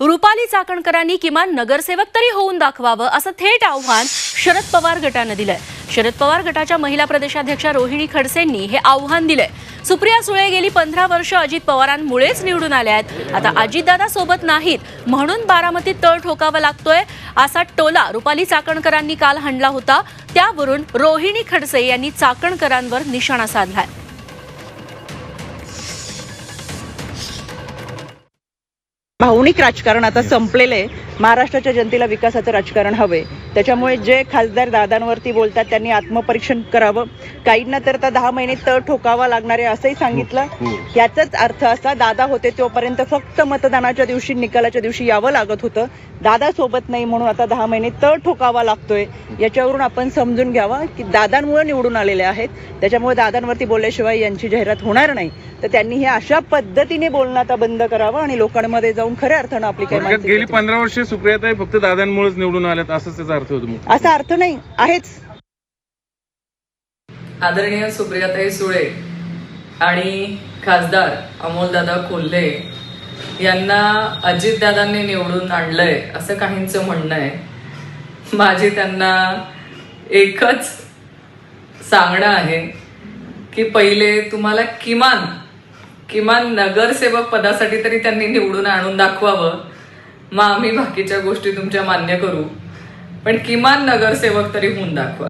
रुपाली चाकणकरांनी किमान नगरसेवक तरी होऊन दाखवावं असं थेट आव्हान शरद पवार गटानं दिलंय. शरद पवार गटाच्या महिला प्रदेशाध्यक्षा रोहिणी खडसेंनी हे आव्हान दिलंय. सुप्रिया सुळे गेली पंधरा वर्ष अजित पवारांमुळेच निवडून आल्या आहेत. आता अजितदादा सोबत नाहीत म्हणून बारामतीत तळ ठोकावा लागतोय असा टोला रुपाली चाकणकरांनी काल हाणला होता. त्यावरून रोहिणी खडसे यांनी चाकणकरांवर निशाणा साधलाय. भावनिक राजकारण आता संपलेलं आहे. महाराष्ट्राच्या जनतेला विकासाचं राजकारण हवंय. त्याच्यामुळे जे खासदार दादांवरती बोलतात त्यांनी आत्मपरीक्षण करावं. काहींना तर आता दहा महिने तळ ठोकावा लागणार आहे असंही सांगितलं. याचाच अर्थ असा दादा होते तोपर्यंत फक्त मतदानाच्या दिवशी निकालाच्या दिवशी यावं लागत होतं. दादा सोबत नाही म्हणून आता दहा महिने तळ ठोकावा लागतोय. याच्यावरून आपण समजून घ्यावा की दादांमुळे निवडून आलेले आहेत. त्याच्यामुळे दादांवरती बोलल्याशिवाय यांची जाहिरात होणार नाही. तर त्यांनी हे अशा पद्धतीने बोलणं आता बंद करावं आणि लोकांमध्ये जाऊन खऱ्या अर्थानं आपली काही थोडक्यात गेली पंधरा वर्षे सुप्रियाताई फक्त दादांमुळेच निवडून आल्यात असंच त्याचा अर्थ होतो मग. असा अर्थ नाही आहेच. आदरणीय सुप्रियाताई सुळे आणि खासदार अमोलदादा कोल्हे यांना अजितदादांनी निवडून आणलंय असं काहींचं म्हणणं आहे. माझी त्यांना एकच सांगणं आहे की पहिले तुम्हाला किमान किमान नगरसेवक पदासाठी तरी त्यांनी निवडून आणून दाखवावं. मग आम्ही बाकीच्या गोष्टी तुमच्या मान्य करू. पण किमान नगरसेवक तरी होऊन दाखवा.